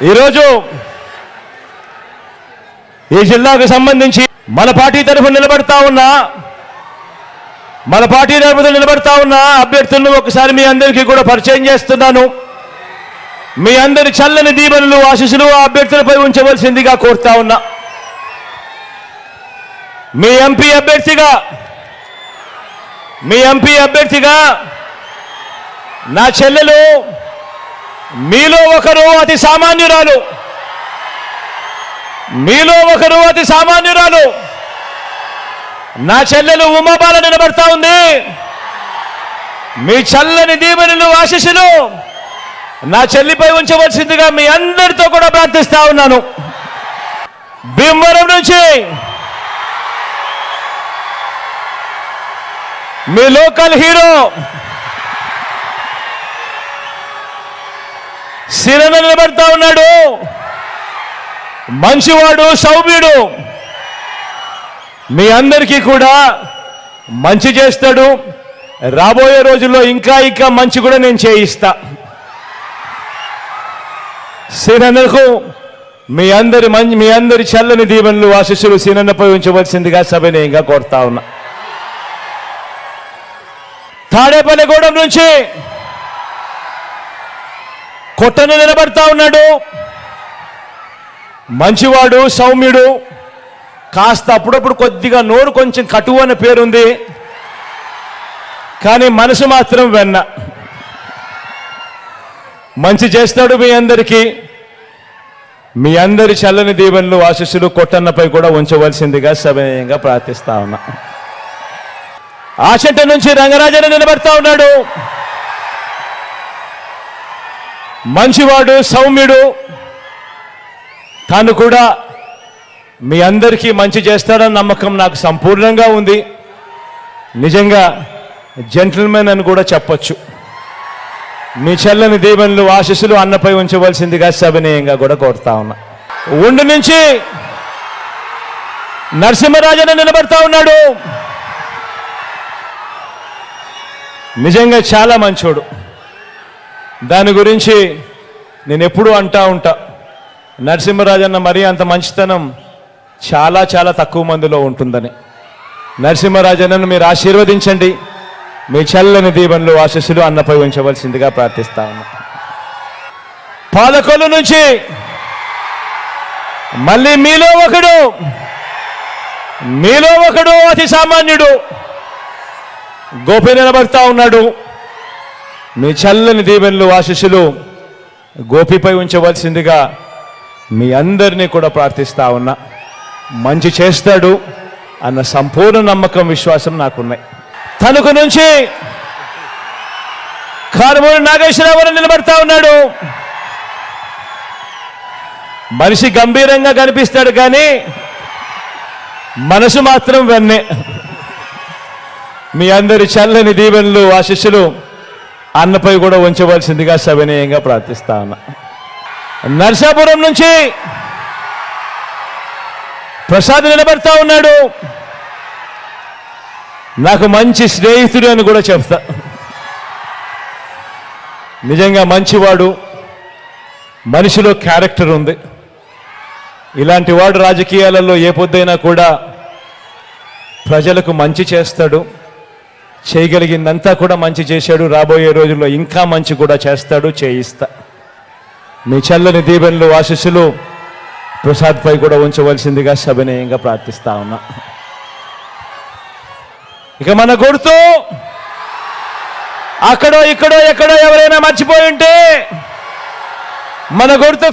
ఈరోజు ఈ జిల్లాకు సంబంధించి మన పార్టీ తరఫున నిలబడతా ఉన్నా మన పార్టీ తరఫున నిలబడతా ఉన్న అభ్యర్థులను ఒకసారి మీ అందరికీ కూడా పరిచయం చేస్తున్నాను. మీ అందరి చల్లని దీవెనలు ఆశీస్సులు ఆ అభ్యర్థులపై ఉంచవలసిందిగా కోరుతా ఉన్నా. మీ ఎంపీ అభ్యర్థిగా మీ ఎంపీ అభ్యర్థిగా నా చెల్లెలు మీలో ఒకరు అతి సామాన్యురాలు. మీలో ఒకరు అతి సామాన్యురాలు. నా చెల్లెలు ఉమాబాల నిలబడతా ఉంది. మీ చల్లని దీవెనలు ఆశీస్సులు నా చెల్లిపై ఉంచవలసిందిగా మీ అందరితో కూడా ప్రార్థిస్తా ఉన్నాను. భీమవరం నుంచి మీ లోకల్ హీరో సిరన నిలబడతా ఉన్నాడు. మంచివాడు సౌమ్యుడు. మీ అందరికీ కూడా మంచి చేస్తాడు. రాబోయే రోజుల్లో ఇంకా ఇంకా మంచి కూడా నేను చేయిస్తా. సిరన్నకు మీ అందరి మంచి మీ అందరి చల్లని దీవెనలు ఆశీస్సులు సినన్నపై ఉంచవలసిందిగా సభనీయంగా కోరుతా ఉన్నా. తాడేపల్లిగూడెం నుంచి కొట్టను నిలబడతా ఉన్నాడు. మంచివాడు సౌమ్యుడు. కాస్త అప్పుడప్పుడు కొద్దిగా నోరు కొంచెం కటువు అనే పేరుంది. కానీ మనసు మాత్రం వెన్న. మంచి చేస్తాడు మీ అందరికీ. మీ అందరి చల్లని దీవెనలు ఆశీస్సులు కొట్టన్నపై కూడా ఉంచవలసిందిగా సవినయంగా ప్రార్థిస్తా ఉన్నా. ఆచంట నుంచి రంగరాజన నిలబడతా ఉన్నాడు. మంచివాడు సౌమ్యుడు. తాను కూడా మీ అందరికీ మంచి చేస్తాడన్న నమ్మకం నాకు సంపూర్ణంగా ఉంది. నిజంగా జెంటిల్మెన్ అని కూడా చెప్పొచ్చు. మీ చెల్లని దీవెనలు ఆశీస్సులు అన్నపై ఉంచవలసిందిగా సవినయంగా కూడా కోరుతా ఉన్నా. ఉండి నుంచి నరసింహరాజన నిలబడతా ఉన్నాడు. నిజంగా చాలా మంచోడు. దాని గురించి నేను ఎప్పుడూ అంటా ఉంటా. నరసింహరాజన్న మరీ అంత మంచితనం చాలా చాలా తక్కువ మందిలో ఉంటుందని. నరసింహరాజన్నను మీరు ఆశీర్వదించండి. మీ చల్లని దీవెనలు ఆశస్సులు అన్నపై ఉంచవలసిందిగా ప్రార్థిస్తా ఉన్నా. పాలకొల్లు నుంచి మళ్ళీ మీలో ఒకడు మీలో ఒకడు అతి సామాన్యుడు గోపి నిలబడతా ఉన్నాడు. మీ చల్లని దీవెనలు ఆశీస్సులు గోపిపై ఉంచవలసిందిగా మీ అందరినీ కూడా ప్రార్థిస్తా ఉన్నా. మంచి చేస్తాడు అన్న సంపూర్ణ నమ్మకం విశ్వాసం నాకున్నాయి. తణుకు నుంచి కారుమూరి నాగేశ్వరరావు నిలబడతా ఉన్నాడు. మనిషి గంభీరంగా కనిపిస్తాడు కానీ మనసు మాత్రం వెన్నే. మీ అందరి చల్లని దీవెనలు ఆశిస్సులు అన్నపై కూడా ఉంచవలసిందిగా సవినయంగా ప్రార్థిస్తా ఉన్నా నర్సాపురం నుంచి ప్రసాద్ నిలబడతా ఉన్నాడు. నాకు మంచి స్నేహితుడు అని కూడా చెప్తా. నిజంగా మంచివాడు మనిషిలో క్యారెక్టర్ ఉంది. ఇలాంటి వాడు రాజకీయాలలో ఏ పొద్దైనా కూడా ప్రజలకు మంచి చేస్తాడు. చేయగలిగిందంతా కూడా మంచి చేశాడు. రాబోయే రోజుల్లో ఇంకా మంచి కూడా చేస్తాడు చేయిస్తా. మీ చల్లని దీవెనలు ఆశీస్సులు ప్రసాద్పై కూడా ఉంచవలసిందిగా సభినయంగా ప్రార్థిస్తా ఉన్నా. ఇక మన గుర్తు అక్కడో ఇక్కడో ఎక్కడో ఎవరైనా మర్చిపోయి ఉంటే మన గుర్తు